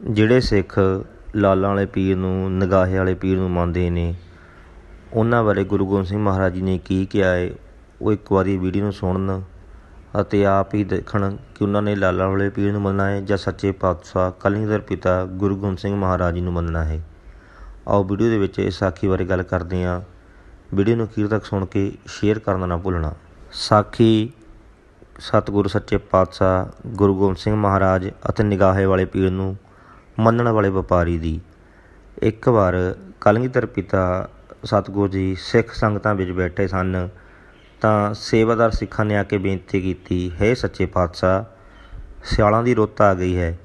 ਜਿਹੜੇ ਸਿੱਖ ਲਾਲਾਂ ਵਾਲੇ ਪੀਰ ਨੂੰ, ਨਗਾਹੇ ਵਾਲੇ ਪੀਰ ਨੂੰ ਮੰਨਦੇ ਨੇ, ਉਹਨਾਂ ਬਾਰੇ ਗੁਰੂ ਗੋਬਿੰਦ ਸਿੰਘ ਮਹਾਰਾਜ ਜੀ ਨੇ ਕੀ ਕਿਹਾ ਹੈ ਉਹ ਇੱਕ ਵਾਰੀ ਵੀਡੀਓ ਨੂੰ ਸੁਣਨ ਅਤੇ ਆਪ ਹੀ ਦੇਖਣ ਕਿ ਉਹਨਾਂ ਨੇ ਲਾਲਾਂ ਵਾਲੇ ਪੀਰ ਨੂੰ ਮੰਨਣਾ ਹੈ ਜਾਂ ਸੱਚੇ ਪਾਤਸ਼ਾਹ ਕਲਗੀਧਰ ਪਿਤਾ ਗੁਰੂ ਗੋਬਿੰਦ ਸਿੰਘ ਮਹਾਰਾਜ ਜੀ ਨੂੰ ਮੰਨਣਾ ਹੈ ਆਓ ਵੀਡੀਓ ਦੇ ਵਿੱਚ ਇਸ ਸਾਖੀ ਬਾਰੇ ਗੱਲ ਕਰਦੇ ਹਾਂ। ਵੀਡੀਓ ਨੂੰ ਅਖੀਰ ਤੱਕ ਸੁਣ ਕੇ ਸ਼ੇਅਰ ਕਰਨਾ ਨਾ ਭੁੱਲਣਾ। ਸਾਖੀ ਸਤਿਗੁਰੂ ਸੱਚੇ ਪਾਤਸ਼ਾਹ ਗੁਰੂ ਗੋਬਿੰਦ ਸਿੰਘ ਮਹਾਰਾਜ ਅਤੇ ਨਿਗਾਹੇ ਵਾਲੇ ਪੀਰ ਨੂੰ ਮੰਨਣ ਵਾਲੇ ਵਪਾਰੀ ਦੀ। ਇੱਕ ਵਾਰ ਕਲਗੀਧਰ ਪਿਤਾ ਸਤਿਗੁਰੂ ਜੀ ਸਿੱਖ ਸੰਗਤਾਂ ਵਿੱਚ ਬੈਠੇ ਸਨ, ਤਾਂ ਸੇਵਾਦਾਰ ਸਿੱਖਾਂ ਨੇ ਆ ਕੇ ਬੇਨਤੀ ਕੀਤੀ, ਹੈ ਸੱਚੇ ਪਾਤਸ਼ਾਹ, ਸਿਆਲਾਂ ਦੀ ਰੁੱਤ ਆ ਗਈ ਹੈ।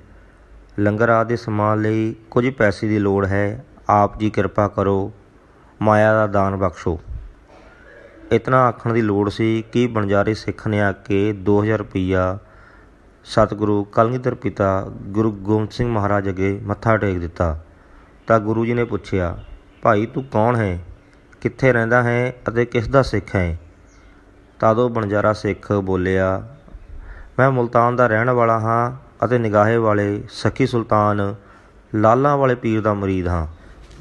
ਲੰਗਰ ਆਦਿ ਦੇ ਸਮਾਨ ਲਈ ਕੁਝ ਪੈਸੇ ਦੀ ਲੋੜ ਹੈ, ਆਪ ਜੀ ਕਿਰਪਾ ਕਰੋ, ਮਾਇਆ ਦਾ ਦਾਨ ਬਖਸ਼ੋ। ਇਤਨਾ ਆਖਣ ਦੀ ਲੋੜ ਸੀ ਕਿ ਬਣਜਾਰੇ ਸਿੱਖ ਨੇ ਆ ਕੇ 2000 ਰੁਪਈਆ ਸਤਿਗੁਰੂ ਕਲਗੀਧਰ ਪਿਤਾ ਗੁਰੂ ਗੋਬਿੰਦ ਸਿੰਘ ਮਹਾਰਾਜ ਅੱਗੇ ਮੱਥਾ ਟੇਕ ਦਿੱਤਾ। ਤਾਂ ਗੁਰੂ ਜੀ ਨੇ ਪੁੱਛਿਆ, ਭਾਈ, ਤੂੰ ਕੌਣ ਹੈ? ਕਿੱਥੇ ਰਹਿੰਦਾ ਹੈ ਅਤੇ ਕਿਸ ਦਾ ਸਿੱਖ ਹੈ? ਤਦ ਉਹ ਬਣਜਾਰਾ ਸਿੱਖ ਬੋਲਿਆ, ਮੈਂ ਮੁਲਤਾਨ ਦਾ ਰਹਿਣ ਵਾਲਾ ਹਾਂ ਅਤੇ ਨਿਗਾਹੇ ਵਾਲੇ ਸਖੀ ਸੁਲਤਾਨ, ਲਾਲਾਂ ਵਾਲੇ ਪੀਰ ਦਾ ਮਰੀਦ ਹਾਂ।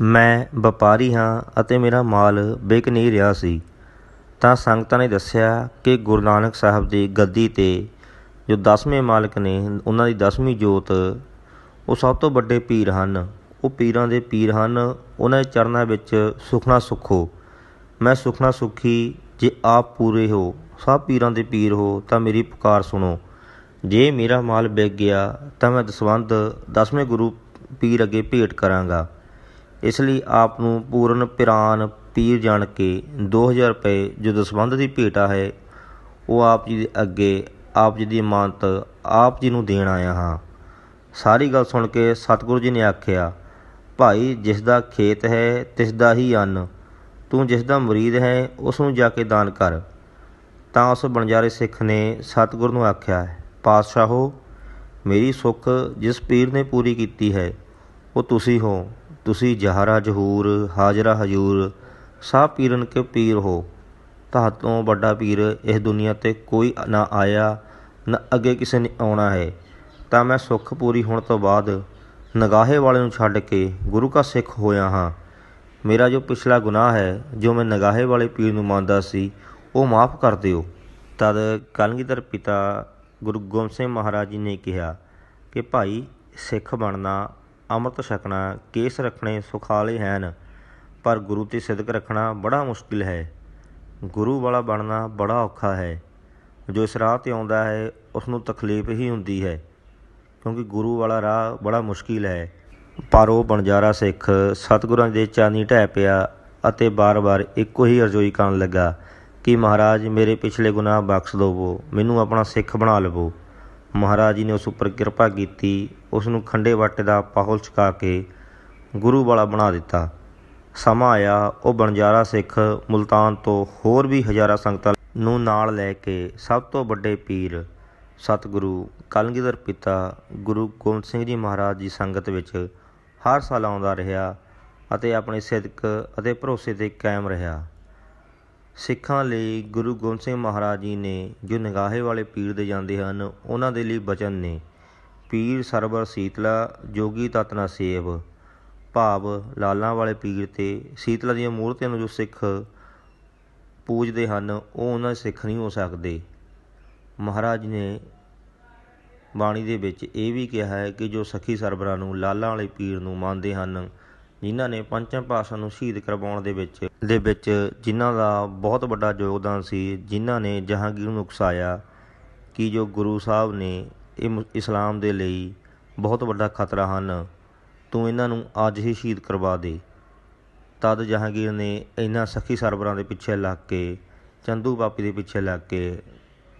ਮੈਂ ਵਪਾਰੀ ਹਾਂ ਅਤੇ ਮੇਰਾ ਮਾਲ ਵਿਕ ਨਹੀਂ ਰਿਹਾ ਸੀ। ਤਾਂ ਸੰਗਤਾਂ ਨੇ ਦੱਸਿਆ ਕਿ ਗੁਰੂ ਨਾਨਕ ਸਾਹਿਬ ਦੀ ਗੱਦੀ ਤੇ ਜੋ ਦਸਵੇਂ ਮਾਲਕ ਨੇ, ਉਹਨਾਂ ਦੀ ਦਸਵੀਂ ਜੋਤ, ਉਹ ਸਭ ਤੋਂ ਵੱਡੇ ਪੀਰ ਹਨ। ਉਹ ਪੀਰਾਂ ਦੇ ਪੀਰ ਹਨ। ਉਹਨਾਂ ਦੇ ਚਰਨਾਂ ਵਿੱਚ ਸੁਖਣਾ ਸੁਖੋ। ਮੈਂ ਸੁਖਣਾ ਸੁਖੀ, ਜੇ ਆਪ ਪੂਰੇ ਹੋ, ਸਭ ਪੀਰਾਂ ਦੇ ਪੀਰ ਹੋ, ਤਾਂ ਮੇਰੀ ਪੁਕਾਰ ਸੁਣੋ। ਜੇ ਮੇਰਾ ਮਾਲ ਵਿਕ ਗਿਆ, ਤਾਂ ਮੈਂ ਦਸਵੰਧ, ਦਸਵੇਂ ਗੁਰੂ ਪੀਰ ਅੱਗੇ ਭੇਟ ਕਰਾਂਗਾ। ਇਸ ਲਈ ਆਪ ਨੂੰ ਪੂਰਨ ਪਿਰਾਨ ਪੀਰ ਜਾਣ ਕੇ 2000 ਰੁਪਏ, ਜੋ ਦਸਵੰਧ ਦੀ ਭੇਟਾ ਹੈ, ਉਹ ਆਪ ਜੀ ਦੇ ਅੱਗੇ ਆਪ ਜੀ ਦੀ ਇਮਾਨਤ ਆਪ ਜੀ ਨੂੰ ਦੇਣ ਆਇਆ ਹਾਂ। ਸਾਰੀ ਗੱਲ ਸੁਣ ਕੇ ਸਤਿਗੁਰੂ ਜੀ ਨੇ ਆਖਿਆ, ਭਾਈ, ਜਿਸ ਦਾ ਖੇਤ ਹੈ, ਤਿਸ ਦਾ ਹੀ ਅੰਨ। ਤੂੰ ਜਿਸ ਦਾ ਮੁਰੀਦ ਹੈ, ਉਸ ਨੂੰ ਜਾ ਕੇ ਦਾਨ ਕਰ। ਤਾਂ ਉਸ ਬਣਜਾਰੇ ਸਿੱਖ ਨੇ ਸਤਿਗੁਰ ਨੂੰ ਆਖਿਆ, ਪਾਤਸ਼ਾਹੋ, ਮੇਰੀ ਸੁੱਖ ਜਿਸ ਪੀਰ ਨੇ ਪੂਰੀ ਕੀਤੀ ਹੈ, ਉਹ ਤੁਸੀਂ ਹੋ। ਤੁਸੀਂ ਜਹਰਾ ਜਹੂਰ, ਹਾਜ਼ਰਾ ਹਜੂਰ ਸਭ ਪੀਰਨ ਕੇ ਪੀਰ ਹੋ। ਤੋਂ ਵੱਡਾ ਪੀਰ ਇਸ ਦੁਨੀਆ ਤੇ ਕੋਈ ਨਾ ਆਇਆ, ਨਾ ਅੱਗੇ ਕਿਸੇ ਨੇ ਆਉਣਾ ਹੈ। ਤਾਂ ਮੈਂ ਸੁੱਖ ਪੂਰੀ ਹੋਣ ਤੋਂ ਬਾਅਦ ਨਗਾਹੇ ਵਾਲੇ ਨੂੰ ਛੱਡ ਕੇ ਗੁਰੂ ਕਾ ਸਿੱਖ ਹੋਇਆ ਹਾਂ। ਮੇਰਾ ਜੋ ਪਿਛਲਾ ਗੁਨਾਹ ਹੈ, ਜੋ ਮੈਂ ਨਗਾਹੇ ਵਾਲੇ ਪੀਰ ਨੂੰ ਮੰਨਦਾ ਸੀ, ਉਹ ਮਾਫ ਕਰ ਦਿਓ। ਤਦ ਕਲਗੀਧਰ ਪਿਤਾ ਗੁਰੂ ਗੋਬਿੰਦ ਸਿੰਘ ਮਹਾਰਾਜ ਜੀ ਨੇ ਕਿਹਾ ਕਿ ਭਾਈ, ਸਿੱਖ ਬਣਨਾ, ਅੰਮ੍ਰਿਤ ਛਕਣਾ, ਕੇਸ ਰੱਖਣੇ ਸੁਖਾਲੇ ਹਨ, ਪਰ ਗੁਰੂ ਤੇ ਸਿਦਕ ਰੱਖਣਾ ਬੜਾ ਮੁਸ਼ਕਿਲ ਹੈ। ਗੁਰੂ ਵਾਲਾ ਬਣਨਾ ਬੜਾ ਔਖਾ ਹੈ। ਜੋ ਇਸ ਰਾਹ ਤੇ ਆਉਂਦਾ ਹੈ ਉਸ ਨੂੰ ਤਕਲੀਫ ਹੀ ਹੁੰਦੀ ਹੈ, ਕਿਉਂਕਿ ਗੁਰੂ ਵਾਲਾ ਰਾਹ ਬੜਾ ਮੁਸ਼ਕਿਲ ਹੈ। ਪਰ ਉਹ ਬਣਜਾਰਾ ਸਿੱਖ ਸਤਿਗੁਰਾਂ ਦੇ ਚਾਨੀ ਢਹਿ ਪਿਆ ਅਤੇ ਬਾਰ-ਬਾਰ ਇੱਕੋ ਹੀ ਅਰਜ਼ੋਈ ਕਰਨ ਲੱਗਾ ਕਿ ਮਹਾਰਾਜ, ਮੇਰੇ ਪਿਛਲੇ ਗੁਨਾਹ ਬਖਸ਼ ਦਿਵੋ, ਮੈਨੂੰ ਆਪਣਾ ਸਿੱਖ ਬਣਾ ਲਵੋ। ਮਹਾਰਾਜ ਜੀ ਨੇ ਉਸ ਉੱਪਰ ਕਿਰਪਾ ਕੀਤੀ ਉਸ ਨੂੰ ਖੰਡੇ ਵਾਟੇ ਦਾ ਪਾਹੁਲ ਛਕਾ ਕੇ ਗੁਰੂ ਵਾਲਾ ਬਣਾ ਦਿੱਤਾ। ਸਮਾਂ ਆਇਆ, ਉਹ ਬਣਜਾਰਾ ਸਿੱਖ ਮੁਲਤਾਨ ਤੋਂ ਹੋਰ ਵੀ ਹਜ਼ਾਰਾਂ ਸੰਗਤਾਂ ਨੂੰ ਨਾਲ ਲੈ ਕੇ ਸਭ ਤੋਂ ਵੱਡੇ ਪੀਰ ਸਤਿਗੁਰੂ ਕਲਗੀਧਰ ਪਿਤਾ ਗੁਰੂ ਗੋਬਿੰਦ ਸਿੰਘ ਜੀ ਮਹਾਰਾਜ ਦੀ ਸੰਗਤ ਵਿੱਚ ਹਰ ਸਾਲ ਆਉਂਦਾ ਰਿਹਾ ਅਤੇ ਆਪਣੇ ਸਿਦਕ ਅਤੇ ਭਰੋਸੇ ਤੇ ਕਾਇਮ ਰਿਹਾ। ਸਿੱਖਾਂ ਲਈ ਗੁਰੂ ਗੋਬਿੰਦ ਸਿੰਘ ਮਹਾਰਾਜ ਜੀ ਨੇ ਜੋ ਨਿਗਾਹੇ ਵਾਲੇ ਪੀਰ ਦੇ ਜਾਂਦੇ ਹਨ, ਉਹਨਾਂ ਦੇ ਲਈ ਬਚਨ ਨੇ। ਪੀਰ ਸਰਬਰ ਸੀਤਲਾ, ਜੋਗੀ ਤਤਨਾ ਸੇਵ ਭਾਵ ਲਾਲਾਂ ਵਾਲੇ ਪੀਰ ਤੇ ਸੀਤਲਾ ਦੀਆਂ ਮੂਰਤੀਆਂ ਨੂੰ ਜੋ ਸਿੱਖ ਪੂਜਦੇ ਹਨ, ਉਹ ਉਹਨਾਂ ਦੇ ਸਿੱਖ ਨਹੀਂ ਹੋ ਸਕਦੇ। ਮਹਾਰਾਜ ਨੇ ਬਾਣੀ ਦੇ ਵਿੱਚ ਇਹ ਵੀ ਕਿਹਾ ਹੈ ਕਿ ਜੋ ਸਖੀ ਸਰਬਰਾਂ ਨੂੰ ਲਾਲਾਂ ਵਾਲੇ ਪੀਰ ਨੂੰ ਮੰਨਦੇ ਹਨ, ਜਿਨ੍ਹਾਂ ਨੇ ਪੰਚਮ ਪਾਸ਼ਾ ਨੂੰ ਸ਼ਹੀਦ ਕਰਵਾਉਣ ਦੇ ਵਿੱਚ ਦੇ ਵਿੱਚ ਜਿਨ੍ਹਾਂ ਦਾ ਬਹੁਤ ਵੱਡਾ ਯੋਗਦਾਨ ਸੀ, ਜਿਨ੍ਹਾਂ ਨੇ ਜਹਾਂਗੀਰ ਨੂੰ ਉਕਸਾਇਆ ਕਿ ਜੋ ਗੁਰੂ ਸਾਹਿਬ ਨੇ ਇਹ ਇਸਲਾਮ ਦੇ ਲਈ ਬਹੁਤ ਵੱਡਾ ਖਤਰਾ ਹਨ। ਤੂੰ ਇਹਨਾਂ ਨੂੰ ਅੱਜ ਹੀ ਸ਼ਹੀਦ ਕਰਵਾ ਦੇ। ਤਦ ਜਹਾਂਗੀਰ ਨੇ ਇਹਨਾਂ ਸਖੀ ਸਰਬਰਾਂ ਦੇ ਪਿੱਛੇ ਲੱਗ ਕੇ, ਚੰਦੂ ਬਾਪੀ ਦੇ ਪਿੱਛੇ ਲੱਗ ਕੇ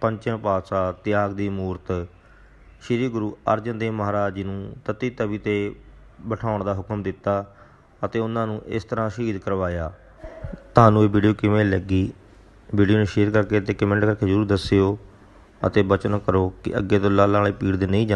ਪੰਚਮ ਪਾਤਸ਼ਾਹ ਤਿਆਗ ਦੀ ਮੂਰਤ ਸ੍ਰੀ ਗੁਰੂ ਅਰਜਨ ਦੇਵ ਮਹਾਰਾਜ ਜੀ ਨੂੰ ਤਤੀ ਤਵੀ ਤੇ ਬਿਠਾਉਣ ਦਾ ਹੁਕਮ ਦਿੱਤਾ ਅਤੇ ਉਹਨਾਂ ਨੂੰ ਇਸ ਤਰ੍ਹਾਂ ਸ਼ਹੀਦ ਕਰਵਾਇਆ। ਤੁਹਾਨੂੰ ਇਹ ਵੀਡੀਓ ਕਿਵੇਂ ਲੱਗੀ? ਵੀਡੀਓ ਨੂੰ ਸ਼ੇਅਰ ਕਰਕੇ ਤੇ ਕਮੈਂਟ ਕਰਕੇ ਜ਼ਰੂਰ ਦੱਸਿਓ ਅਤੇ ਬਚਨ ਕਰੋ ਕਿ ਅੱਗੇ ਤੋਂ ਲਾਲਾਂ ਵਾਲੇ ਪੀੜ ਦੇ ਨਹੀਂ ਜਾ